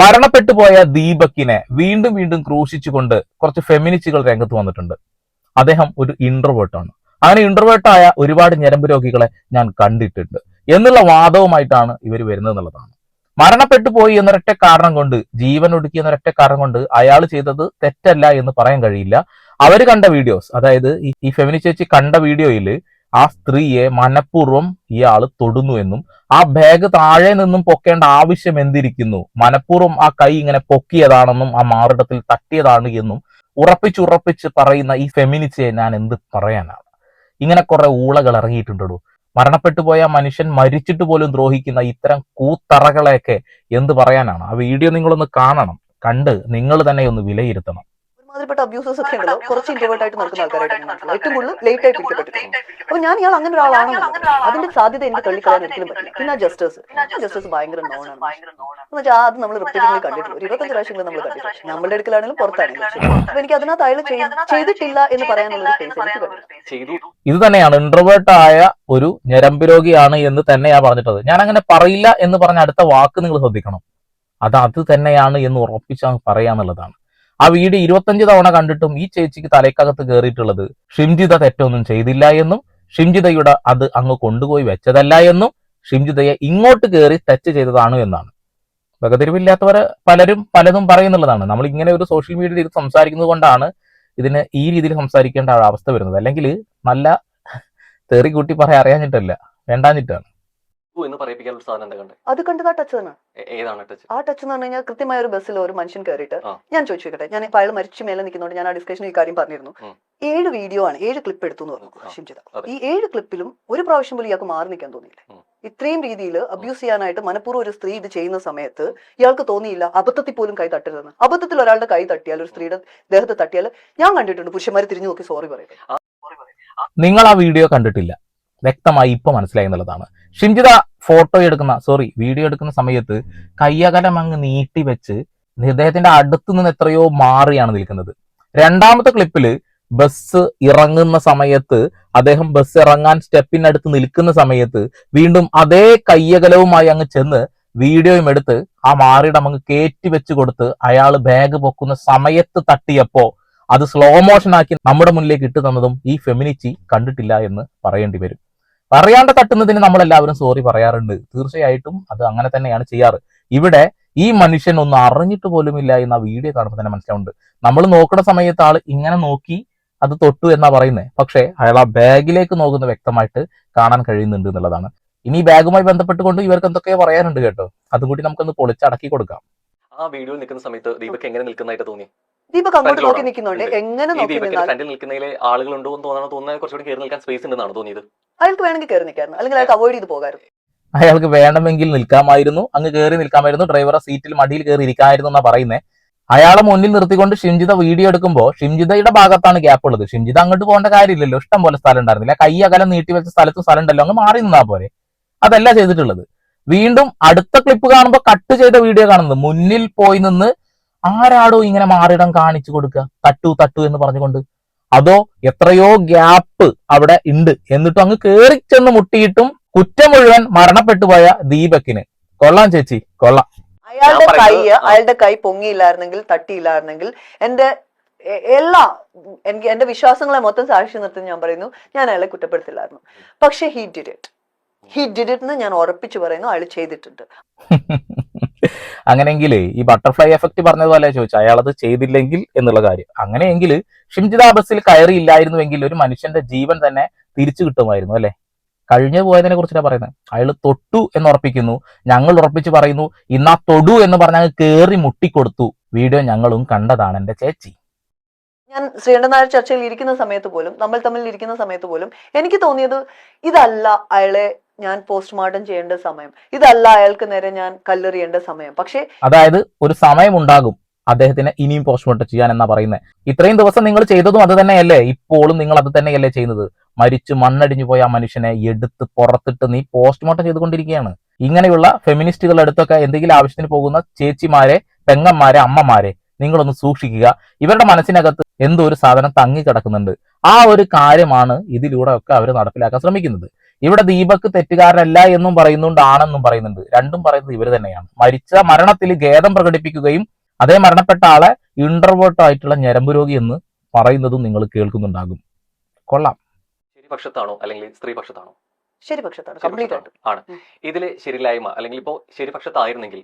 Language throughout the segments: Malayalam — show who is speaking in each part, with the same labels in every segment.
Speaker 1: മരണപ്പെട്ടു പോയ ദീപക്കിനെ വീണ്ടും വീണ്ടും ക്രൂശിച്ചുകൊണ്ട് കുറച്ച് ഫെമിനിസ്റ്റുകൾ രംഗത്ത് വന്നിട്ടുണ്ട്. അദ്ദേഹം ഒരു ഇൻട്രോവേർട്ടാണ് അങ്ങനെ ഇൻട്രോവേർട്ടായ ഒരുപാട് ഞരമ്പ് രോഗികളെ ഞാൻ കണ്ടിട്ടുണ്ട്. എന്നുള്ള വാദവുമായിട്ടാണ് ഇവർ വരുന്നത് എന്നുള്ളതാണ്. മരണപ്പെട്ടു പോയി എന്നൊരൊറ്റ കാരണം കൊണ്ട് ജീവൻ ഒടുക്കി എന്നൊരൊറ്റ കാരണം കൊണ്ട് അയാൾ ചെയ്തത് തെറ്റല്ല എന്ന് പറയാൻ കഴിയില്ല. അവർ കണ്ട വീഡിയോസ് അതായത് ഈ ഫെമിനി ചേച്ചി കണ്ട വീഡിയോയിൽ ആ സ്ത്രീയെ മനഃപൂർവം ഇയാൾ തൊടുന്നു എന്നും ആ ബാഗ് താഴെ നിന്നും പൊക്കേണ്ട ആവശ്യം എന്തിരിക്കുന്നു? മനഃപൂർവം ആ കൈ ഇങ്ങനെ പൊക്കിയതാണെന്നും ആ മാറിടത്തിൽ തട്ടിയതാണ് എന്നും ഉറപ്പിച്ചുറപ്പിച്ച് പറയുന്ന ഈ ഫെമിനിച്ചയെ ഞാൻ എന്ത് പറയാനാണ്? ഇങ്ങനെ കുറെ ഊളകൾ ഇറങ്ങിയിട്ടുണ്ടോ മരണപ്പെട്ടു പോയ മനുഷ്യൻ മരിച്ചിട്ട് പോലും ദ്രോഹിക്കുന്ന ഇത്തരം കൂത്തറകളെയൊക്കെ എന്ത് പറയാനാണ്? ആ വീഡിയോ നിങ്ങളൊന്ന് കാണണം. കണ്ട് നിങ്ങൾ തന്നെ ഒന്ന് വിലയിരുത്തണം.
Speaker 2: ഒരുമാതിരിപ്പെട്ട അബ്യൂസസ് ഒക്കെ ഉണ്ടല്ലോ. കുറച്ച് ഇൻട്രോവേർട്ട് ആയിട്ട് നടക്കുന്ന ആൾക്കാരായിട്ട് ഏറ്റവും കൂടുതൽ ലേറ്റ് ആയിട്ട് പിടിക്കപ്പെട്ടിട്ടുണ്ട് അപ്പൊ ഞാൻ ഇയാൾ അങ്ങനെ ഒരാളാണ് അതിന്റെ സാധ്യത എനിക്ക് തള്ളിക്കളയാൻ ഒരിക്കലും പറ്റില്ല പിന്നെ ജസ്റ്റിസ് ജസ്റ്റേഴ്സ് ഭയങ്കര നോണാണ് എന്ന് വെച്ചാൽ അത് നമ്മൾ റിപ്പീറ്റിംഗ് കണ്ടിട്ടുണ്ട്. ഒരു ഇരുപത്തഞ്ച് പ്രാവശ്യങ്ങൾ നമ്മൾ കണ്ടിട്ടുണ്ട്. നമ്മളുടെ അടുക്കലാണെങ്കിലും പുറത്താണെങ്കിലും. അപ്പൊ എനിക്ക് അതിനകത്ത് അയാൾ ചെയ്തിട്ടില്ല എന്ന് പറയാനുള്ള ഒരു എനിക്ക്
Speaker 1: ഇത് തന്നെയാണ് ഇൻട്രോവേർട്ട് ആയ ഒരു ഞരമ്പ് രോഗിയാണ് എന്ന് തന്നെയാ പറഞ്ഞിട്ടത്. ഞാൻ അങ്ങനെ പറയില്ല എന്ന് പറഞ്ഞ അടുത്ത വാക്ക് നിങ്ങൾ ശ്രദ്ധിക്കണം. അത് അത് തന്നെയാണ് എന്ന് ഉറപ്പിച്ച് അങ്ങ് പറയാന്നുള്ളതാണ്. ആ വീട് ഇരുപത്തഞ്ച് തവണ കണ്ടിട്ടും ഈ ചേച്ചിക്ക് തലയ്ക്കകത്ത് കയറിയിട്ടുള്ളത് ഷിംജിത തെറ്റൊന്നും ചെയ്തില്ല എന്നും ഷിംജിതയുടെ അത് അങ്ങ് കൊണ്ടുപോയി വെച്ചതല്ല എന്നും ഷിംജിതയെ ഇങ്ങോട്ട് കയറി ടച്ച് ചെയ്തതാണ് എന്നാണ്. വകതിരിവില്ലാത്തവരെ പലരും പലതും പറയുന്നുള്ളതാണ്. നമ്മൾ ഇങ്ങനെ ഒരു സോഷ്യൽ മീഡിയയിൽ സംസാരിക്കുന്നത് കൊണ്ടാണ് ഇതിന് ഈ രീതിയിൽ സംസാരിക്കേണ്ട അവസ്ഥ വരുന്നത്. അല്ലെങ്കിൽ നല്ല തെറി കൂട്ടി പറയാൻ അറിയാഞ്ഞിട്ടല്ല വേണ്ടാഞ്ഞിട്ടാണ്.
Speaker 3: എന്ന് പറയിപ്പിക്കാൻ ഒരു സാധനം എന്താ കണ്ടത്
Speaker 2: അത് കണ്ടത് ആ ടച്ച് തന്നെ.
Speaker 3: ഏതാണ് ടച്ച്
Speaker 2: ആ ടച്ച് എന്ന് പറഞ്ഞു കഴിഞ്ഞാൽ കൃത്യമായ ഒരു ബസ്സിൽ ഒരു മനുഷ്യൻ കയറിയിട്ട് ഞാൻ ചോദിച്ചിട്ടെ ഞാൻ ഇപ്പൊ അയാൾ മരിച്ചു മേലെ നിൽക്കുന്നോണ്ട് ഞാൻ ആ ഡിസ്കഷനിൽ ഈ കാര്യം പറഞ്ഞിരുന്നു. ഏഴ് വീഡിയോ ആണ് ഏഴ് ക്ലിപ്പ് എടുത്തു എന്ന് പറഞ്ഞു ഷിംജിത. ഈ ഏഴ് ക്ലിപ്പിലും ഒരു പ്രാവശ്യം പോലും ഇയാൾക്ക് മാറി നിൽക്കാൻ തോന്നിയില്ലേ. ഇത്രയും രീതിയിൽ അബ്യൂസ് ചെയ്യാനായിട്ട് മനഃപൂർവം ഒരു സ്ത്രീ ഇത് ചെയ്യുന്ന സമയത്ത് ഇയാൾക്ക് തോന്നിയില്ല അബദ്ധത്തിൽ പോലും കൈ തട്ടരുതെന്ന്. അബദ്ധത്തിൽ ഒരാളുടെ കൈ തട്ടിയാൽ ഒരു സ്ത്രീയുടെ ദേഹത്ത് തട്ടിയാൽ ഞാൻ കണ്ടിട്ടുണ്ട് പുരുഷന്മാർ തിരിഞ്ഞു നോക്കി സോറി പറയും
Speaker 1: നിങ്ങൾ ആ വീഡിയോ കണ്ടിട്ടില്ല. വ്യക്തമായി ഇപ്പൊ മനസ്സിലായി എന്നുള്ളതാണ്. ഷിംജിത ഫോട്ടോ എടുക്കുന്ന സോറി വീഡിയോ എടുക്കുന്ന സമയത്ത് കയ്യകലം അങ്ങ് നീട്ടി വെച്ച് ഹൃദയത്തിന്റെ അടുത്ത് നിന്ന് എത്രയോ മാറിയാണ് നിൽക്കുന്നത്. രണ്ടാമത്തെ ക്ലിപ്പിൽ ബസ് ഇറങ്ങുന്ന സമയത്ത് അദ്ദേഹം ബസ് ഇറങ്ങാൻ സ്റ്റെപ്പിനടുത്ത് നിൽക്കുന്ന സമയത്ത് വീണ്ടും അതേ കയ്യകലവുമായി അങ്ങ് ചെന്ന് വീഡിയോയും എടുത്ത് ആ മാറിയിടം അങ്ങ് കയറ്റി വെച്ച് കൊടുത്ത് അയാൾ ബാഗ് പൊക്കുന്ന സമയത്ത് തട്ടിയപ്പോ അത് സ്ലോ മോഷൻ ആക്കി നമ്മുടെ മുന്നിലേക്ക് ഇട്ടു തന്നതും ഈ ഫെമിനിറ്റി കണ്ടിട്ടില്ല എന്ന് പറയേണ്ടി വരും. പറയാണ്ട് തട്ടുന്നതിന് നമ്മൾ എല്ലാവരും സോറി പറയാറുണ്ട്. തീർച്ചയായിട്ടും അത് അങ്ങനെ തന്നെയാണ് ചെയ്യാറ്. ഇവിടെ ഈ മനുഷ്യൻ ഒന്നും അറിഞ്ഞിട്ട് പോലുമില്ല എന്ന് ആ വീഡിയോ കാണുമ്പോൾ തന്നെ മനസ്സിലാവുന്നുണ്ട്. നമ്മൾ നോക്കുന്ന സമയത്ത് ആൾ ഇങ്ങനെ നോക്കി അത് തൊട്ടു എന്നാ പറയുന്നത് പക്ഷേ അയാൾ ആ ബാഗിലേക്ക് നോക്കുന്ന വ്യക്തമായിട്ട് കാണാൻ കഴിയുന്നുണ്ട് എന്നുള്ളതാണ്. ഇനി ബാഗുമായി ബന്ധപ്പെട്ടുകൊണ്ട് ഇവർക്ക് എന്തൊക്കെയോ പറയാനുണ്ട് കേട്ടോ. അതുകൂടി നമുക്കൊന്ന് പൊളിച്ചടക്കി കൊടുക്കാം.
Speaker 3: ആ വീഡിയോ നിൽക്കുന്ന സമയത്ത് ദീപക് എങ്ങനെ നിൽക്കുന്നതായിട്ട് തോന്നി?
Speaker 2: ദീപക് അങ്ങോട്ട് നോക്കി നിൽക്കുന്നുണ്ട്. എങ്ങനെ നോക്കി
Speaker 3: ഫ്രണ്ടിൽ നിൽക്കുന്നതിലെ ആളുകളുണ്ടോ എന്ന് തോന്നണോ തോന്നുന്നത് കുറച്ചുകൂടി കയറി നിൽക്കാൻ സ്പേസ് ഉണ്ടെന്നാണ് തോന്നിയത്.
Speaker 2: അയാൾക്ക് വേണമെങ്കിൽ കയറി നിൽക്കായിരുന്നു. അല്ലെങ്കിൽ അയാൾക്ക് അവോയ്ഡ് ചെയ്ത് പോകായിരുന്നു.
Speaker 1: അയാൾക്ക് വേണമെങ്കിൽ നിൽക്കാമായിരുന്നു. അങ്ങ് കയറി നിൽക്കാമായിരുന്നു. ഡ്രൈവറെ സീറ്റിൽ മടിയിൽ കയറി ഇരിക്കാമായിരുന്നു എന്നാ പറയുന്നത് അയാളെ മുന്നിൽ നിർത്തിക്കൊണ്ട് ഷിംജിത വീഡിയോ എടുക്കുമ്പോൾ ഷിംജിതയുടെ ഭാഗത്താണ് ഗ്യാപ്പ് ഉള്ളത്. ഷിംജിത അങ്ങോട്ട് പോകേണ്ട കാര്യമില്ലല്ലോ. ഇഷ്ടം പോലെ സ്ഥലം ഉണ്ടായിരുന്നില്ല. കൈ അകലം നീട്ടി വെച്ച സ്ഥലത്ത് സ്ഥലം ഉണ്ടല്ലോ. അങ്ങ് മാറി നിന്നാ പോരെ. അതല്ല ചെയ്തിട്ടുള്ളത്. വീണ്ടും അടുത്ത ക്ലിപ്പ് കാണുമ്പോൾ കട്ട് ചെയ്ത വീഡിയോ കാണുന്നത്. മുന്നിൽ പോയി നിന്ന് ആരാടോ ഇങ്ങനെ മാറിടം കാണിച്ചു കൊടുക്കുക തട്ടു തട്ടു എന്ന് പറഞ്ഞുകൊണ്ട്. അതോ എത്രയോ ഗ്യാപ്പ് അവിടെ ഉണ്ട്. എന്നിട്ടും അങ്ങ് കയറി ചെന്ന് മുട്ടിയിട്ടും കുറ്റം മുഴുവൻ മരണപ്പെട്ടു പോയ ദീപക്കിന്. കൊള്ളാം ചേച്ചി. കൊള്ളാം.
Speaker 2: അയാളുടെ കൈ അയാളുടെ കൈ പൊങ്ങിയില്ലായിരുന്നെങ്കിൽ തട്ടിയില്ലായിരുന്നെങ്കിൽ എന്റെ എല്ലാ എനിക്ക് എന്റെ വിശ്വാസങ്ങളെ മൊത്തം സാക്ഷി നിർത്തി ഞാൻ പറയുന്നു. ഞാൻ അയാളെ കുറ്റപ്പെടുത്തില്ലായിരുന്നു. പക്ഷെ he did it he did it എന്ന് ഞാൻ ഉറപ്പിച്ചു പറയുന്നു. അയാൾ ചെയ്തിട്ടുണ്ട്.
Speaker 1: അങ്ങനെയെങ്കിൽ ഈ ബട്ടർഫ്ലൈ എഫക്റ്റ് പറഞ്ഞതുപോലെ ചോദിച്ചു അയാളത് ചെയ്തില്ലെങ്കിൽ എന്നുള്ള കാര്യം. അങ്ങനെയെങ്കിൽ ഷിംജിത ബസ്സിൽ കയറിയില്ലായിരുന്നുവെങ്കിൽ ഒരു മനുഷ്യന്റെ ജീവൻ തന്നെ തിരിച്ചു കിട്ടുമായിരുന്നു അല്ലെ? കഴിഞ്ഞു പോയതിനെ കുറിച്ചാണ് പറയുന്നത്. അയാൾ തൊട്ടു എന്ന് ഉറപ്പിക്കുന്നു ഞങ്ങൾ ഉറപ്പിച്ച് പറയുന്നു ഇന്നാ തൊടു എന്ന് പറഞ്ഞാൽ കയറി മുട്ടിക്കൊടുത്തു. വീഡിയോ ഞങ്ങളും കണ്ടതാണ് എന്റെ ചേച്ചി.
Speaker 2: ഞാൻ ശ്രീകണ്ഠൻ ചർച്ചയിൽ ഇരിക്കുന്ന സമയത്ത് പോലും നമ്മൾ തമ്മിൽ ഇരിക്കുന്ന സമയത്ത് പോലും എനിക്ക് തോന്നിയത് ഇതല്ല അയാളെ ഞാൻ പോസ്റ്റ്മോർട്ടം ചെയ്യേണ്ട സമയം. ഇതല്ല അയാൾക്ക് നേരെ ഞാൻ കല്ലെറിയേണ്ട സമയം. പക്ഷേ
Speaker 1: അതായത് ഒരു സമയം ഉണ്ടാകും അദ്ദേഹത്തിന് ഇനിയും പോസ്റ്റ്മോർട്ടം ചെയ്യാൻ എന്നാ പറയുന്നത് ഇത്രയും ദിവസം നിങ്ങൾ ചെയ്തതും അത് തന്നെയല്ലേ? ഇപ്പോഴും നിങ്ങൾ അത് തന്നെയല്ലേ ചെയ്യുന്നത്? മരിച്ചു മണ്ണടിഞ്ഞു പോയ ആ മനുഷ്യനെ എടുത്ത് പുറത്തിട്ട് നീ പോസ്റ്റ്മോർട്ടം ചെയ്തുകൊണ്ടിരിക്കുകയാണ്. ഇങ്ങനെയുള്ള ഫെമിനിസ്റ്റുകളുടെ അടുത്തൊക്കെ എന്തെങ്കിലും ആവശ്യത്തിന് പോകുന്ന ചേച്ചിമാരെ പെങ്ങന്മാരെ അമ്മമാരെ നിങ്ങളൊന്ന് സൂക്ഷിക്കുക. ഇവരുടെ മനസ്സിനകത്ത് എന്തോ ഒരു സാധനം തങ്ങി കിടക്കുന്നുണ്ട് ആ ഒരു കാര്യമാണ് ഇതിലൂടെ ഒക്കെ അവർ നടപ്പിലാക്കാൻ ശ്രമിക്കുന്നത്. ഇവിടെ ദീപക് തെറ്റുകാരനല്ല എന്നും പറയുന്നുണ്ട് ആണെന്നും പറയുന്നുണ്ട്. രണ്ടും പറയുന്നത് ഇവർ തന്നെയാണ്. മരിച്ച മരണത്തിൽ ഖേദം പ്രകടിപ്പിക്കുകയും അതേ മരണപ്പെട്ട ആളെ ഇന്റർവേർട്ട് ആയിട്ടുള്ള ഞരമ്പ് രോഗി എന്ന് പറയുന്നതും നിങ്ങൾ കേൾക്കുന്നുണ്ടാകും. കൊള്ളാം.
Speaker 3: ശരിപക്ഷത്താണോ അല്ലെങ്കിൽ
Speaker 2: സ്ത്രീപക്ഷത്താണോ?
Speaker 3: ശരിപക്ഷത്താണ്.
Speaker 2: കംപ്ലീറ്റ് ആയിട്ട്.
Speaker 3: ആണ്. ഇതിലെ ശരിയില്ലായ്മ അല്ലെങ്കിൽ ഇപ്പോ ശരിപക്ഷത്തായിരുന്നെങ്കിൽ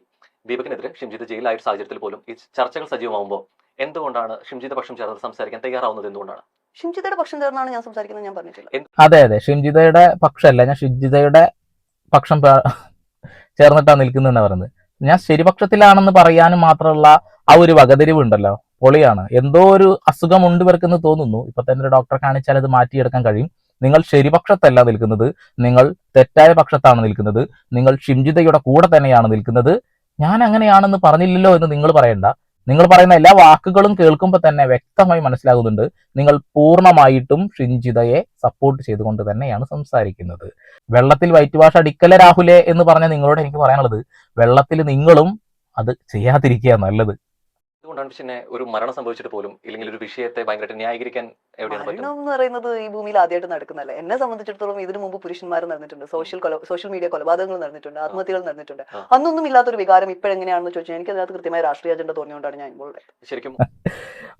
Speaker 3: ദീപകിനെതിരെ ഷിംജിത്ത് ജയിലായ ഒരു സാഹചര്യത്തിൽ പോലും ഈ ചർച്ചകൾ സജീവമാകുമ്പോൾ എന്തുകൊണ്ടാണ് ഷിംജിത്ത് പക്ഷം ചേർന്ന് സംസാരിക്കാൻ തയ്യാറാവുന്നത് എന്തുകൊണ്ടാണ്?
Speaker 2: ഷിംജിതയുടെ പക്ഷം ചേർന്നാണ് ഞാൻ സംസാരിക്കുന്നത് ഞാൻ പറഞ്ഞിട്ടില്ല.
Speaker 1: അതെ അതെ. ഷിംജിതയുടെ പക്ഷമല്ല ഞാൻ ഷിംജിതയുടെ പക്ഷം ചേർന്നിട്ടാണ് നിൽക്കുന്നതെന്ന് പറയുന്നത്. ഞാൻ ശരിപക്ഷത്തിലാണെന്ന് പറയാനും മാത്രമുള്ള ആ ഒരു വകതിരിവ് ഉണ്ടല്ലോ പൊളിയാണ്. എന്തോ ഒരു അസുഖം ഉണ്ട് ഇവർക്കെന്ന് തോന്നുന്നു. ഇപ്പൊ തന്നെ ഒരു ഡോക്ടറെ കാണിച്ചാൽ അത് മാറ്റിയെടുക്കാൻ കഴിയും. നിങ്ങൾ ശരിപക്ഷത്തല്ല നിൽക്കുന്നത്. നിങ്ങൾ തെറ്റായ പക്ഷത്താണ് നിൽക്കുന്നത്. നിങ്ങൾ ഷിംജിതയുടെ കൂടെ തന്നെയാണ് നിൽക്കുന്നത്. ഞാൻ അങ്ങനെയാണെന്ന് പറഞ്ഞില്ലല്ലോ എന്ന് നിങ്ങൾ പറയണ്ട. നിങ്ങൾ പറയുന്ന എല്ലാ വാക്കുകളും കേൾക്കുമ്പോൾ തന്നെ വ്യക്തമായി മനസ്സിലാകുന്നുണ്ട്. നിങ്ങൾ പൂർണമായിട്ടും ഷിഞ്ചിതയെ സപ്പോർട്ട് ചെയ്തുകൊണ്ട് തന്നെയാണ് സംസാരിക്കുന്നത്. വെള്ളത്തിൽ വൈറ്റ് വാഷ് അടിക്കല രാഹുലെ എന്ന് പറഞ്ഞ നിങ്ങളോട് എനിക്ക് പറയാനുള്ളത്. വെള്ളത്തിൽ നിങ്ങളും അത് ചെയ്യാതിരിക്കുക നല്ലത്.
Speaker 3: എന്തുകൊണ്ടാണ് പിന്നെ ഒരു മരണം സംഭവിച്ചിട്ട് പോലും ഇല്ലെങ്കിൽ ഒരു വിഷയത്തെ ഭയങ്കരമായിട്ട് ന്യായീകരിക്കാൻ എവിടെയാണ് പറ്റുന്നത്?
Speaker 2: മരണം എന്ന് പറയുന്നത് ഈ ഭൂമിയിൽ ആദ്യമായിട്ട് നടക്കുന്നതല്ല. എന്നെ സംബന്ധിച്ചിടത്തോളം ഇതിനു മുമ്പ് പുരുഷന്മാർ നടന്നിട്ടുണ്ട്. സോഷ്യൽ സോഷ്യൽ മീഡിയ കൊലപാതകങ്ങൾ നടന്നിട്ടുണ്ട്. ആത്മഹത്യകൾ നടന്നിട്ടുണ്ട്. അന്നൊന്നും ഇല്ലാത്തൊരു വികാരം ഇപ്പോഴെങ്ങനെയാണെന്ന് ചോദിച്ചാൽ എനിക്ക് അതിനകത്ത് കൃത്യമായ രാഷ്ട്രീയ അജണ്ട തോന്നിയോണ്ടാണ് ഞാൻ ഇൻവോൾവ്
Speaker 3: ശരിക്കും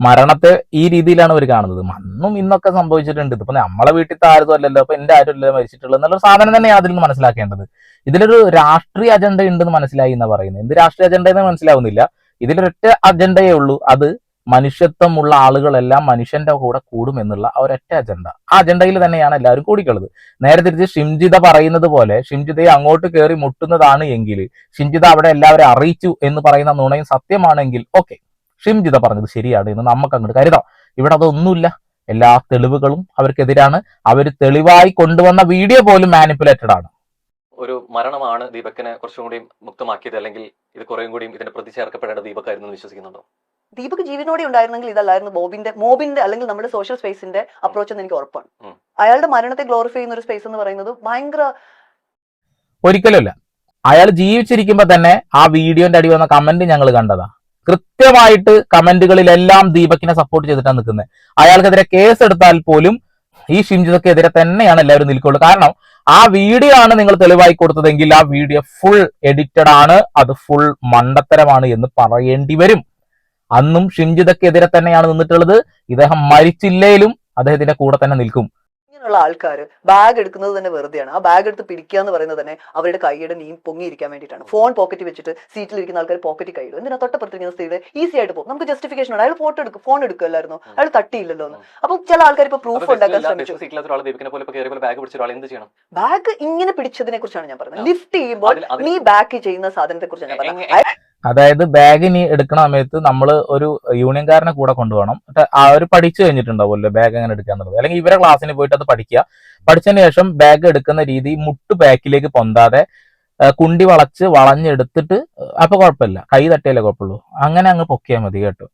Speaker 1: മരണത്തെ ഈ രീതിയിലാണ് അവർ കാണുന്നത്. അന്നും ഇന്നൊക്കെ സംഭവിച്ചിട്ടുണ്ട്. ഇപ്പൊ നമ്മളെ വീട്ടിൽ ആരും അല്ലല്ലോ. അപ്പൊ എന്റെ ആരും അല്ലല്ലോ മരിച്ചിട്ടുള്ളത് എന്നുള്ള സാധനം തന്നെയാണ് അതിൽ നിന്ന് മനസ്സിലാക്കേണ്ടത്. ഇതിലൊരു രാഷ്ട്രീയ അജണ്ട ഉണ്ടെന്ന് മനസ്സിലായി എന്നാ പറയുന്നത്. എന്ത് രാഷ്ട്രീയ അജണ്ട എന്ന് മനസ്സിലാവുന്നില്ല. ഇതിലൊരൊറ്റ അജണ്ടയേ ഉള്ളൂ. അത് മനുഷ്യത്വമുള്ള ആളുകളെല്ലാം മനുഷ്യന്റെ കൂടെ കൂടും എന്നുള്ള ഒരൊറ്റ അജണ്ട ആ അജണ്ടയിൽ തന്നെയാണ് എല്ലാവരും കൂടിക്കുള്ളത് നേരെ തിരിച്ച് ഷിംജിത പറയുന്നത് പോലെ ഷിംജിതയെ അങ്ങോട്ട് കയറി മുട്ടുന്നതാണ് എങ്കിൽ ഷിംജിത അവിടെ എല്ലാവരും അറിയിച്ചു എന്ന് പറയുന്ന നുണയും സത്യമാണെങ്കിൽ ഓക്കെ. ഷിംജിത പറഞ്ഞത് ശരിയാണ് എന്ന് നമുക്ക് അങ്ങോട്ട് കരുതാം. ഇവിടെ അതൊന്നുമില്ല. എല്ലാ തെളിവുകളും അവർക്കെതിരാണ്. അവർ തെളിവായി കൊണ്ടുവന്ന വീഡിയോ പോലും മാനിപ്പുലേറ്റഡ് ആണ്.
Speaker 3: ഒരു മരണമാണ് ദീപക്കിനെ കുറച്ചും കൂടി മുക്തമാക്കിയത് അല്ലെങ്കിൽ ഇത് കുറേയും കൂടി ഇതിന്റെ പ്രതി ചേർക്കപ്പെടേണ്ട ദീപക്കായിരുന്നു എന്ന് വിശ്വസിക്കുന്നുണ്ടോ?
Speaker 2: ദീപക് ജീവനോടെ ഉണ്ടായിരുന്നെങ്കിൽ ഇതല്ലായിരുന്നു ബോബിന്റെ മോബിന്റെ അല്ലെങ്കിൽ നമ്മുടെ സോഷ്യൽ സ്പേസിന്റെ അപ്രോച്ച് എന്ന് എനിക്ക് ഉറപ്പാണ്. അയാളുടെ മരണത്തെ ഗ്ലോറിഫൈ ചെയ്യുന്ന ഒരു സ്പേസ് എന്ന് പറയുന്നത് ഭയങ്കര
Speaker 1: ഒരിക്കലുമല്ല. അയാൾ ജീവിച്ചിരിക്കുമ്പോ തന്നെ ആ വീഡിയോന്റെ അടി വന്ന കമന്റ് ഞങ്ങൾ കണ്ടതാ. കൃത്യമായിട്ട് കമന്റുകളിലെല്ലാം ദീപക്കിനെ സപ്പോർട്ട് ചെയ്തിട്ടാണ് നിൽക്കുന്നത് അയാൾക്കെതിരെ കേസ് എടുത്താൽ പോലും ഈ ഷിംജിതക്കെതിരെ തന്നെയാണ് എല്ലാവരും നിൽക്കുള്ളൂ കാരണം ആ വീഡിയോ ആണ് നിങ്ങൾ തെളിവായി കൊടുത്തതെങ്കിൽ ആ വീഡിയോ ഫുൾ എഡിറ്റഡ് ആണ് അത് ഫുൾ മണ്ടത്തരമാണ് എന്ന് പറയേണ്ടി വരും. അന്നും ഷിംജിതക്കെതിരെ തന്നെയാണ് നിന്നിട്ടുള്ളത്. ഇദ്ദേഹം മരിച്ചില്ലേലും അദ്ദേഹത്തിന്റെ കൂടെ തന്നെ നിൽക്കും.
Speaker 2: ഇങ്ങനെയുള്ള ആൾക്കാർ ബാഗ് എടുക്കുന്നത് തന്നെ വെറുതെയാണ്. ആ ബാഗ് എടുത്ത് പിടിക്കുക എന്ന് പറയുന്നത് തന്നെ അവരുടെ കൈയുടെ നീ പൊങ്ങിയിരിക്കാൻ വേണ്ടിയിട്ടാണ്. ഫോൺ പോക്കറ്റ് വെച്ചിട്ട് സീറ്റിലിരിക്കുന്ന ആൾക്കാർ പോക്കറ്റ് കൈയിടും എന്തിനാ തൊട്ടപ്പുറത്തിരിക്കുന്ന സ്ത്രീയുടെ ഈസി ആയിട്ട് പോകും. നമുക്ക് ജസ്റ്റിഫിക്കേഷൻ ഉണ്ട്. അയാൾ ഫോട്ടോ എടുക്കും. ഫോൺ എടുക്കുമല്ലായിരുന്നു അയാൾ തട്ടിയില്ലല്ലോ എന്ന്. അപ്പൊ ചില ആൾക്കാർ ഇപ്പൊ പ്രൂഫ് ഉണ്ടാക്കാൻ ശ്രമിച്ചു.
Speaker 3: ബാഗ്
Speaker 2: ഇങ്ങനെ പിടിച്ചതിനെ കുറിച്ചാണ് ഞാൻ പറഞ്ഞത്. ലിഫ്റ്റ് ചെയ്യുമ്പോൾ നീ ബാക്ക് ചെയ്യുന്ന സാധനത്തെ കുറിച്ചാണ് ഞാൻ പറഞ്ഞത്.
Speaker 1: അതായത് ബാഗ് ഇനി എടുക്കണ സമയത്ത് നമ്മൾ ഒരു യൂണിയൻകാരനെ കൂടെ കൊണ്ടുപോകണം. ആ ഒരു പഠിച്ചു കഴിഞ്ഞിട്ടുണ്ടാവുമല്ലോ ബാഗ് എങ്ങനെ എടുക്കുക എന്നുള്ളത്. അല്ലെങ്കിൽ ഇവരെ ക്ലാസ്സിന് പോയിട്ട് അത് പഠിക്കുക. പഠിച്ചതിന് ശേഷം ബാഗ് എടുക്കുന്ന രീതി മുട്ട് ബാക്കിലേക്ക് പൊന്താതെ കുണ്ടി വളച്ച് വളഞ്ഞെടുത്തിട്ട് അപ്പൊ കുഴപ്പമില്ല. കൈ തട്ടിയാലേ കുഴപ്പമുള്ളൂ. അങ്ങനെ അങ്ങ് പൊക്കിയാൽ മതി കേട്ടോ.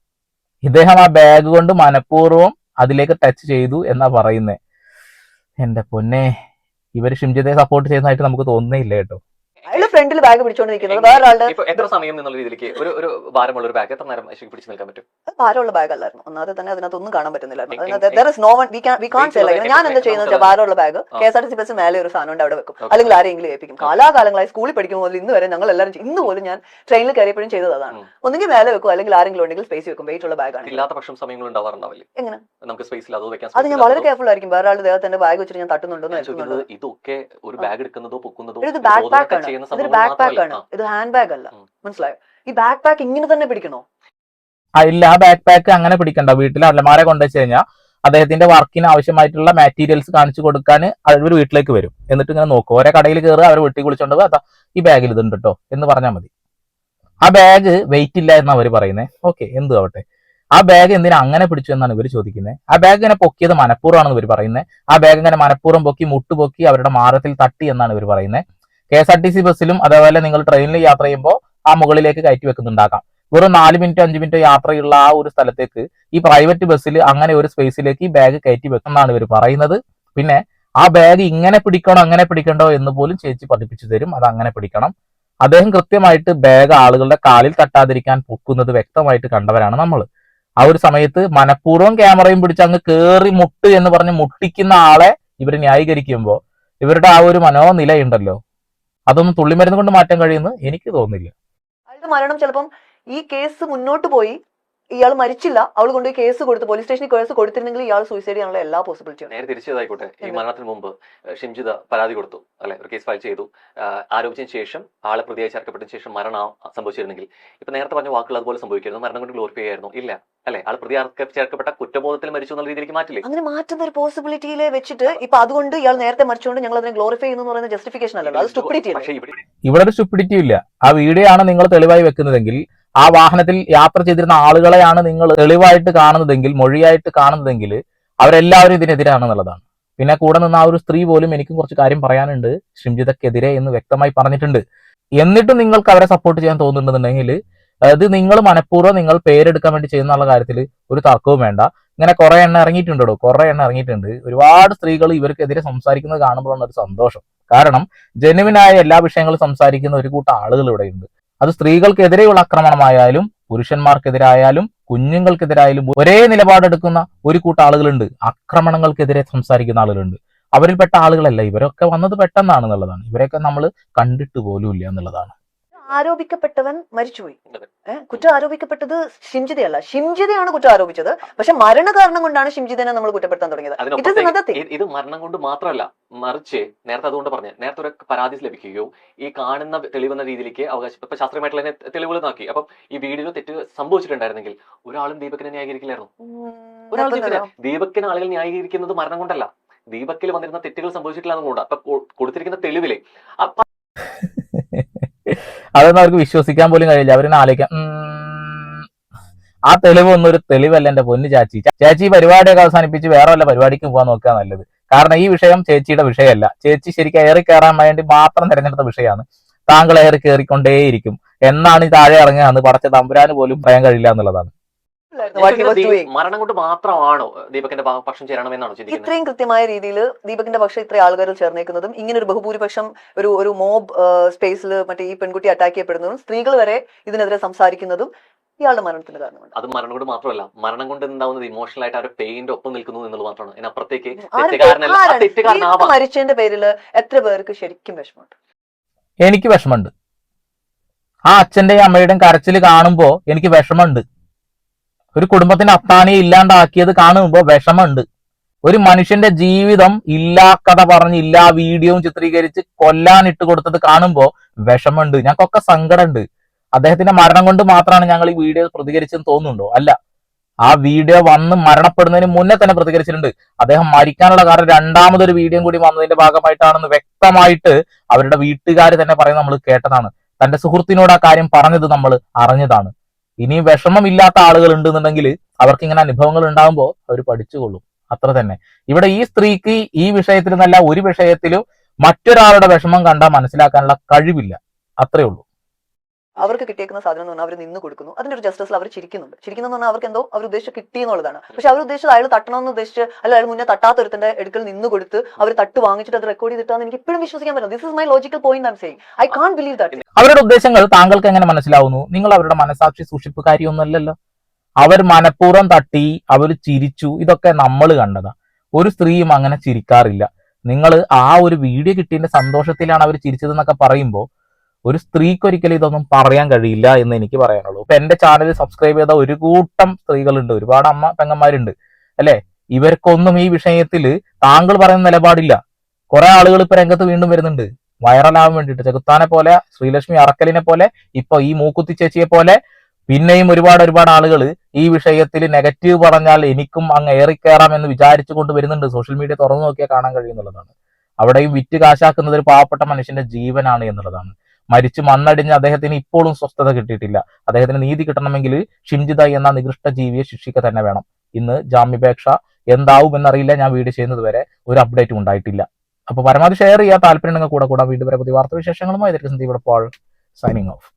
Speaker 1: ഇദ്ദേഹം ആ ബാഗ് കൊണ്ട് മനഃപൂർവം അതിലേക്ക് ടച്ച് ചെയ്തു എന്നാ പറയുന്നേ. എന്റെ പൊന്നെ ഇവർ ഷിംജിതയെ സപ്പോർട്ട് ചെയ്യുന്നതായിട്ട് നമുക്ക് തോന്നുന്നേ ഇല്ല കേട്ടോ.
Speaker 2: ഫ്രണ്ടിൽ ബാഗ് പിടിച്ചോണ്ട് നിൽക്കുന്നത്. വേറൊരാളുടെ
Speaker 3: എത്ര സമയം എന്നുള്ള രീതിയിലേക്ക് ഒരു ഒരു ഭാരമുള്ള ഒരു ബാഗ് എത്ര നേരം പിടിച്ചു നിൽക്കാൻ പറ്റും?
Speaker 2: ഭാരമുള്ള ബാഗ് അല്ലായിരുന്നു. ഒന്നാമത് തന്നെ അതിനകത്തൊന്നും കാണാൻ പറ്റുന്നില്ലായിരുന്നു. ഞാൻ എന്താ ചെയ്യുന്നത് വെച്ചാൽ ഭാരമുള്ള bag. K S R T C bus മേലെ ഒരു സാധനം ഉണ്ട് അവിടെ വെക്കും. അല്ലെങ്കിൽ ആരെങ്കിലും ഏൽപ്പിക്കും. കാലാകാലങ്ങളായി സ്കൂളിൽ പഠിക്കുമ്പോൾ മുതൽ ഇന്ന് വരെ ഞങ്ങൾ എല്ലാവരും. ഇന്ന് പോലും ഞാൻ ട്രെയിനിൽ കയറിയപ്പോഴും ചെയ്തതാണ് അതാണ്.
Speaker 3: ഉം.
Speaker 2: മേലെ വെക്കും അല്ലെങ്കിൽ ആരെങ്കിലും ഉണ്ടെങ്കിൽ സ്പേസ് വെക്കും. വെയിറ്റ് ഉള്ള ബാഗാണ്
Speaker 3: ഇല്ലാത്ത പക്ഷം സമയങ്ങൾ ഉണ്ടാവാറുണ്ടാവില്ലേ.
Speaker 2: എങ്ങനെ?
Speaker 3: നമുക്ക് സ്പേസ് ഇല്ലാതെ വെക്കാൻ
Speaker 2: അത് ഞാൻ വളരെ കെയർഫുൾ ആയിരിക്കും. വേറെ ദേഹത്തിന്റെ ബാഗ് വെച്ചിട്ട് ഞാൻ തട്ടുന്നുണ്ടോ
Speaker 3: ഇതൊക്കെ ഒരു ബാഗ് എടുക്കുന്നതോ പൊക്കുന്നതോ
Speaker 2: ബാക്ക് പാക്ക് ആണ്. ബാക്ക് പാക്ക് ആണ് ഇത് ഹാൻഡ് ബാഗ് അല്ല മനസ്സിലായോ? ഈ ബാക്ക് പാക്ക് ഇങ്ങനെ തന്നെ പിടിക്കണോ?
Speaker 1: ഇല്ല. ആ ബാക്ക് പാക്ക് അങ്ങനെ പിടിക്കണ്ട. വീട്ടിൽ അലമാര കൊണ്ടുവച്ച് കഴിഞ്ഞാൽ അദ്ദേഹത്തിന്റെ വർക്കിന് ആവശ്യമായിട്ടുള്ള മെറ്റീരിയൽസ് കാണിച്ചു കൊടുക്കാൻ അവർ വീട്ടിലേക്ക് വരും. എന്നിട്ട് ഇങ്ങനെ നോക്കും. ഓരോ കടയിൽ കയറുക അവർ വീട്ടിൽ കുളിച്ചോണ്ട് അതാ ഈ ബാഗിൽ ഇതുണ്ട് കേട്ടോ എന്ന് പറഞ്ഞാൽ മതി. ആ ബാഗ് വെയിറ്റ് ഇല്ല എന്ന് അവർ പറയുന്നത് ഓക്കെ എന്തു ആവട്ടെ. ആ ബാഗ് എന്തിനാ അങ്ങനെ പിടിച്ചു എന്നാണ് ഇവർ ചോദിക്കുന്നത് ആ ബാഗ് ഇങ്ങനെ പൊക്കിയത് മനഃപൂർവമാണെന്ന് ഇവർ പറയുന്നത് ആ ബാഗ് ഇങ്ങനെ മനഃപൂർവം പൊക്കി മുട്ടുപൊക്കി അവരുടെ മാറത്തിൽ തട്ടി എന്നാണ് ഇവർ പറയുന്നത് K S R T C ബസ്സിലും അതേപോലെ നിങ്ങൾ ട്രെയിനിൽ യാത്ര ചെയ്യുമ്പോൾ ആ മുകളിലേക്ക് കയറ്റി വെക്കുന്നുണ്ടാകാം. വെറും നാല് മിനിറ്റ് അഞ്ച് മിനിറ്റ് യാത്രയുള്ള ആ ഒരു സ്ഥലത്തേക്ക് ഈ പ്രൈവറ്റ് ബസ്സിൽ അങ്ങനെ ഒരു സ്പേസിലേക്ക് ഈ ബാഗ് കയറ്റി വെക്കുമെന്നാണ് ഇവർ പറയുന്നത്. പിന്നെ ആ ബാഗ് ഇങ്ങനെ പിടിക്കണോ അങ്ങനെ പിടിക്കണ്ടോ എന്ന് പോലും ചേച്ചി പതിപ്പിച്ചു തരും. അത് അങ്ങനെ പിടിക്കണം. അദ്ദേഹം കൃത്യമായിട്ട് ബാഗ് ആളുകളുടെ കാലിൽ തട്ടാതിരിക്കാൻ പൊക്കുന്നത് വ്യക്തമായിട്ട് കണ്ടവരാണ് നമ്മൾ. ആ ഒരു സമയത്ത് മനഃപൂർവം ക്യാമറയും പിടിച്ച് അങ്ങ് കേറി മുട്ട് എന്ന് പറഞ്ഞ് മുട്ടിക്കുന്ന ആളെ ഇവർ ന്യായീകരിക്കുമ്പോൾ ഇവരുടെ ആ ഒരു മനോനിലയുണ്ടല്ലോ. അതൊന്നും തുള്ളിമരുന്ന് കൊണ്ട് മാറ്റാൻ കഴിയുമെന്ന് എനിക്ക് തോന്നുന്നില്ല.
Speaker 2: അയാളുടെ മരണം ചിലപ്പം ഈ കേസ് മുന്നോട്ട് പോയി ഇയാൾ മരിച്ചില്ല. അവൾ കൊണ്ടുപോയി കേസ് കൊടുത്ത് പോലീസ് സ്റ്റേഷനിൽ കേസ് കൊടുത്തിരുന്നെങ്കിൽ ഇയാൾ സൂയിസൈഡ് ചെയ്യാനുള്ള എല്ലാ പോസിബിലിറ്റിയും
Speaker 3: നേരെ തിരിച്ചതായിക്കോട്ടെ. ഈ മരണത്തിന് മുമ്പ് ഷിംജിത പരാതി കൊടുത്തു അല്ലെ? ഒരു കേസ് ഫയൽ ചെയ്തു. ആരോപിച്ചതിന് ശേഷം ആളെ പ്രതിയായി ചേർക്കപ്പെട്ട ശേഷം മരണം സംഭവിച്ചിരുന്നെങ്കിൽ ഇപ്പൊ നേരത്തെ പറഞ്ഞ വാക്കുകൾ അതുപോലെ സംഭവിക്കായിരുന്നു മരണം കൊണ്ട് ഗ്ലോറിഫൈ ആയിരുന്നു. ഇല്ല അല്ലെ? ആൾ പ്രതി ചേർക്കപ്പെട്ട കുറ്റബോധത്തിൽ മരിച്ചു എന്നുള്ള രീതിയിലേക്ക് മാറ്റില്ലേ?
Speaker 2: അങ്ങനെ മാറ്റുന്ന ഒരു പോസിബിലിറ്റിയിലെ വെച്ചിട്ട് ഇപ്പൊ അതുകൊണ്ട് ഇയാൾ നേരത്തെ മരിച്ചുകൊണ്ട് ഞങ്ങൾ അതിനെ ഗ്ലോറിഫൈ ചെയ്യുന്നു എന്ന് പറയുന്ന ജസ്റ്റിഫിക്കേഷൻ അല്ലല്ലോ. അത് സ്റ്റുപ്പിഡിറ്റി
Speaker 3: ആണ് ഇവിടെ
Speaker 1: ഇവിടെ ഒരു സ്റ്റുപ്പിഡിറ്റി ഇല്ല. ആ വീഡിയോ ആണ് നിങ്ങൾ തെളിവായി വെക്കുന്നതെങ്കിൽ ആ വാഹനത്തിൽ യാത്ര ചെയ്തിരുന്ന ആളുകളെയാണ് നിങ്ങൾ തെളിവായിട്ട് കാണുന്നതെങ്കിൽ മൊഴിയായിട്ട് കാണുന്നതെങ്കിൽ അവരെല്ലാവരും ഇതിനെതിരാണെന്നുള്ളതാണ്. പിന്നെ കൂടെ നിന്ന് ആ ഒരു സ്ത്രീ പോലും എനിക്കും കുറച്ച് കാര്യം പറയാനുണ്ട്. ഷിംജിതക്കെതിരെ എന്ന് വ്യക്തമായി പറഞ്ഞിട്ടുണ്ട്. എന്നിട്ടും നിങ്ങൾക്ക് അവരെ സപ്പോർട്ട് ചെയ്യാൻ തോന്നുന്നുണ്ടെന്നുണ്ടെങ്കിൽ അത് നിങ്ങൾ മനഃപൂർവം നിങ്ങൾ പേരെടുക്കാൻ വേണ്ടി ചെയ്യുന്നുള്ള കാര്യത്തിൽ ഒരു തർക്കവും വേണ്ട. ഇങ്ങനെ കുറെ എണ്ണ ഇറങ്ങിയിട്ടുണ്ടോ? കുറെ എണ്ണ ഇറങ്ങിയിട്ടുണ്ട്. ഒരുപാട് സ്ത്രീകൾ ഇവർക്കെതിരെ സംസാരിക്കുന്നത് കാണുമ്പോഴാണ് ഒരു സന്തോഷം. കാരണം ജനുവിനായ എല്ലാ വിഷയങ്ങളും സംസാരിക്കുന്ന ഒരു കൂട്ടം ആളുകൾ ഇവിടെയുണ്ട്. അത് സ്ത്രീകൾക്കെതിരെയുള്ള ആക്രമണമായാലും പുരുഷന്മാർക്കെതിരായാലും കുഞ്ഞുങ്ങൾക്കെതിരായാലും ഒരേ നിലപാടെടുക്കുന്ന ഒരു കൂട്ടം ആളുകളുണ്ട്. ആക്രമണങ്ങൾക്കെതിരെ സംസാരിക്കുന്ന ആളുകളുണ്ട്. അവരിൽപ്പെട്ട ആളുകളല്ല. ഇവരൊക്കെ വന്നത് പെട്ടെന്നാണെന്നുള്ളതാണ്. ഇവരെയൊക്കെ നമ്മൾ കണ്ടിട്ട് പോലും ഇല്ല എന്നുള്ളതാണ്.
Speaker 2: ആരോപിക്കപ്പെട്ടവൻ മരിച്ചുപോയി. കുറ്റം ആരോപിക്കപ്പെട്ടത് ഷിംജിതയല്ല ഷിംജിതയാണ് കുറ്റം ആരോപിച്ചത്. പക്ഷെ മരണകാരണം കൊണ്ടാണ് ഷിംജിതനെ നമ്മൾ കുറ്റപ്പെടുത്താൻ തുടങ്ങിയത്.
Speaker 3: ഇത് മരണം കൊണ്ട് മാത്രമല്ല മറിച്ച് നേരത്തെ അതുകൊണ്ട് പറഞ്ഞു നേരത്തെ ഒരു പരാതി ലഭിക്കുകയോ ഈ കാണുന്ന തെളിവെന്ന രീതിയിലേക്ക് അവകാശം ഇപ്പൊ ശാസ്ത്രീയമായിട്ടുള്ള തന്നെ തെളിവുകൾ നോക്കി. അപ്പം ഈ വീഡിയോ തെറ്റ് സംഭവിച്ചിട്ടുണ്ടായിരുന്നെങ്കിൽ ഒരാളും ദീപകിനെ ന്യായീകരിക്കില്ലായിരുന്നു. ഒരാളും ദീപക്കിന് ആളുകൾ ന്യായീകരിക്കുന്നത് മരണം കൊണ്ടല്ല. ദീപക്കിൽ വന്നിരുന്ന തെറ്റുകൾ സംഭവിച്ചിട്ടില്ല എന്നുകൊണ്ട് അപ്പൊ കൊടുത്തിരിക്കുന്ന തെളിവിലെ
Speaker 1: അതൊന്നും അവർക്ക് വിശ്വസിക്കാൻ പോലും കഴിയില്ല. അവരിനെ ആലോചിക്കാം. ആ തെളിവ് ഒന്നും ഒരു തെളിവല്ല എന്റെ പൊന്നു ചാച്ചി. ചേച്ചി പരിപാടിയൊക്കെ അവസാനിപ്പിച്ച് വേറെ വല്ല പരിപാടിക്ക് പോകാൻ നോക്കുക നല്ലത്. കാരണം ഈ വിഷയം ചേച്ചിയുടെ വിഷയമല്ല. ചേച്ചി ശരിക്കും ഏറി കയറാൻ വേണ്ടി മാത്രം തിരഞ്ഞെടുത്ത വിഷയമാണ്. താങ്കൾ ഏറി കയറിക്കൊണ്ടേയിരിക്കും. എന്നാണ് ഈ താഴെ ഇറങ്ങുക എന്ന് പറച്ച തമ്പുരാന് പോലും പറയാൻ കഴിയില്ല എന്നുള്ളതാണ്.
Speaker 3: മരണം കൊണ്ട് മാത്രമാണോ ദീപകിന്റെ പക്ഷം ചേരണമെന്നാണോ ചിന്തിക്കുന്നത്?
Speaker 2: ഇത്രയും കൃത്യമായ രീതിയിൽ ദീപകിന്റെ പക്ഷം ഇത്രയും ആൾക്കാർ ചേർന്നേക്കുന്നതും ഇങ്ങനെ ഒരു ബഹുഭൂരിപക്ഷം ഒരു ഒരു മോബ് സ്പേസിൽ മറ്റേ ഈ പെൺകുട്ടി അറ്റാക്ക് ചെയ്യപ്പെടുന്നതും സ്ത്രീകൾ വരെ ഇതിനെതിരെ സംസാരിക്കുന്നതും ഇയാളുടെ മരണത്തിന് കാരണമാണ്.
Speaker 3: അത് മരണം കൊണ്ട് മാത്രമല്ല മരണം കൊണ്ട് ഉണ്ടാവുന്നത് ഇമോഷണൽ ആയിട്ട് അവരുടെ പെയിന്റ് ഒപ്പം നിൽക്കുന്നു എന്നുള്ളത് മാത്രമാണ്. അതിനപ്പുറത്തേക്ക്
Speaker 2: മരിച്ചതിന്റെ പേരിൽ എത്ര പേർക്ക് ശരിക്കും വിഷമമുണ്ട്?
Speaker 1: എനിക്ക് വിഷമമുണ്ട്. ആ അച്ഛന്റെയും അമ്മയുടെയും കരച്ചിൽ കാണുമ്പോ എനിക്ക് വിഷമമുണ്ട്. ഒരു കുടുംബത്തിന്റെ അത്താണിയെ ഇല്ലാണ്ടാക്കിയത് കാണുമ്പോൾ വിഷമമുണ്ട്. ഒരു മനുഷ്യന്റെ ജീവിതം ഇല്ലാ കഥ പറഞ്ഞ് ഇല്ലാ വീഡിയോയും ചിത്രീകരിച്ച് കൊല്ലാൻ ഇട്ട് കൊടുത്തത് കാണുമ്പോൾ വിഷമമുണ്ട്. ഞങ്ങൾക്കൊക്കെ സങ്കടമുണ്ട്. അദ്ദേഹത്തിന്റെ മരണം കൊണ്ട് മാത്രമാണ് ഞങ്ങൾ ഈ വീഡിയോ പ്രതികരിച്ചെന്ന് തോന്നുന്നുണ്ടോ? അല്ല. ആ വീഡിയോ വന്ന് മരണപ്പെടുന്നതിന് മുന്നേ തന്നെ പ്രതികരിച്ചിട്ടുണ്ട്. അദ്ദേഹം മരിക്കാനുള്ള കാരണം രണ്ടാമതൊരു വീഡിയോ കൂടി വന്നതിന്റെ ഭാഗമായിട്ടാണെന്ന് വ്യക്തമായിട്ട് അവരുടെ വീട്ടുകാർ തന്നെ പറയുന്നത് നമ്മൾ കേട്ടതാണ്. തന്റെ സുഹൃത്തിനോട് ആ കാര്യം പറഞ്ഞത് നമ്മൾ അറിഞ്ഞതാണ്. ഇനി വിഷമമില്ലാത്ത ആളുകൾ ഉണ്ടെന്നുണ്ടെങ്കിൽ അവർക്ക് ഇങ്ങനെ അനുഭവങ്ങൾ ഉണ്ടാകുമ്പോൾ അവർ പഠിച്ചുകൊള്ളും. അത്ര തന്നെ. ഇവിടെ ഈ സ്ത്രീക്ക് ഈ വിഷയത്തിൽ നല്ല ഒരു വിഷയത്തിലും മറ്റൊരാളുടെ വിഷമം കണ്ടാൽ മനസ്സിലാക്കാനുള്ള കഴിവില്ല. അത്രേ ഉള്ളൂ.
Speaker 2: അവർക്ക് കിട്ടിയേക്കുന്ന സാധനം എന്ന് പറഞ്ഞാൽ അവർ നിന്ന് കൊടുക്കുന്നു. അതിന്റെ ഒരു ജസ്റ്റിസിൽ അവർ ചിരിക്കുന്നുണ്ട്. ചിരിക്കുന്നു പറഞ്ഞാൽ അവർക്ക് എന്തോ അവർ ഉദ്ദേശിച്ച് കിട്ടി എന്നുള്ളതാണ്. പക്ഷെ അവർ ഉദ്ദേശിച്ചത് അയാൾ തട്ടണമെന്ന് ഉദ്ദേശിച്ച് അല്ല അയാൾ മുന്നേ തട്ടാത്ത ഒരുത്തിന്റെ എടുക്കൽ നിന്ന് കൊടുത്ത് അവർ തട്ട് വാങ്ങിച്ചിട്ട് അത് റെക്കോർഡ് ചെയ്തിട്ടാണ് എനിക്ക് ഇപ്പോഴും വിശ്വസിക്കാൻ പറ്റും this is my logical point I'm saying I can't believe that
Speaker 1: അവരുടെ ഉദ്ദേശങ്ങൾ താങ്കൾക്ക് എങ്ങനെ മനസ്സിലാവുന്നു? നിങ്ങൾ അവരുടെ മനസാക്ഷി സൂക്ഷിപ്പുകാരിയൊന്നുമല്ലല്ലോ. അവർ മനഃപൂർവം തട്ടി അവർ ചിരിച്ചു ഇതൊക്കെ നമ്മൾ കണ്ടതാ. ഒരു സ്ത്രീയും അങ്ങനെ ചിരിക്കാറില്ല. നിങ്ങൾ ആ ഒരു വീഡിയോ കിട്ടിയതിന്റെ സന്തോഷത്തിലാണ് അവർ ചിരിച്ചതെന്നൊക്കെ പറയുമ്പോൾ ഒരു സ്ത്രീക്ക് ഒരിക്കലും ഇതൊന്നും പറയാൻ കഴിയില്ല എന്ന് എനിക്ക് പറയാനുള്ളൂ. ഇപ്പൊ എന്റെ ചാനൽ സബ്സ്ക്രൈബ് ചെയ്ത ഒരു കൂട്ടം സ്ത്രീകളുണ്ട്. ഒരുപാട് അമ്മ പെങ്ങന്മാരുണ്ട്. അല്ലെ? ഇവർക്കൊന്നും ഈ വിഷയത്തിൽ താങ്കൾ പറയുന്ന നിലപാടില്ല. കുറെ ആളുകൾ ഇപ്പൊ രംഗത്ത് വീണ്ടും വരുന്നുണ്ട്. വൈറലാവാൻ വേണ്ടിയിട്ട്. ചെകുത്താനെ പോലെ ശ്രീലക്ഷ്മി അറക്കലിനെ പോലെ ഇപ്പൊ ഈ മൂക്കുത്തി ചേച്ചിയെ പോലെ പിന്നെയും ഒരുപാട് ഒരുപാട് ആളുകൾ ഈ വിഷയത്തിൽ നെഗറ്റീവ് പറഞ്ഞാൽ എനിക്കും അങ്ങ് ഏറിക്കയറാം എന്ന് വിചാരിച്ചു കൊണ്ട് വരുന്നുണ്ട്. സോഷ്യൽ മീഡിയ തുറന്നു നോക്കിയാൽ കാണാൻ കഴിയുന്നുള്ളതാണ്. അവിടെയും വിറ്റ് കാശാക്കുന്നത് ഒരു പാവപ്പെട്ട മനുഷ്യന്റെ ജീവനാണ് എന്നുള്ളതാണ്. മരിച്ചു മണ്ണടിഞ്ഞ് അദ്ദേഹത്തിന് ഇപ്പോഴും സ്വസ്ഥത കിട്ടിയിട്ടില്ല. അദ്ദേഹത്തിന് നീതി കിട്ടണമെങ്കിൽ ഷിംജിത എന്ന നികൃഷ്ട ജീവിയെ ശിക്ഷിക്ക തന്നെ വേണം. ഇന്ന് ജാമ്യപേക്ഷ എന്താവും എന്നറിയില്ല ഞാൻ വീട് ചെയ്യുന്നത് വരെ ഒരു അപ്ഡേറ്റും ഉണ്ടായിട്ടില്ല. അപ്പൊ പരമാവധി ഷെയർ ചെയ്യാൻ താല്പര്യം കൂടെ കൂടെ. വീണ്ടും വരെ പുതിയ വാർത്താ വിശേഷങ്ങളുമായി സന്ദീപ് പോൾ സൈനിങ് ഓഫ്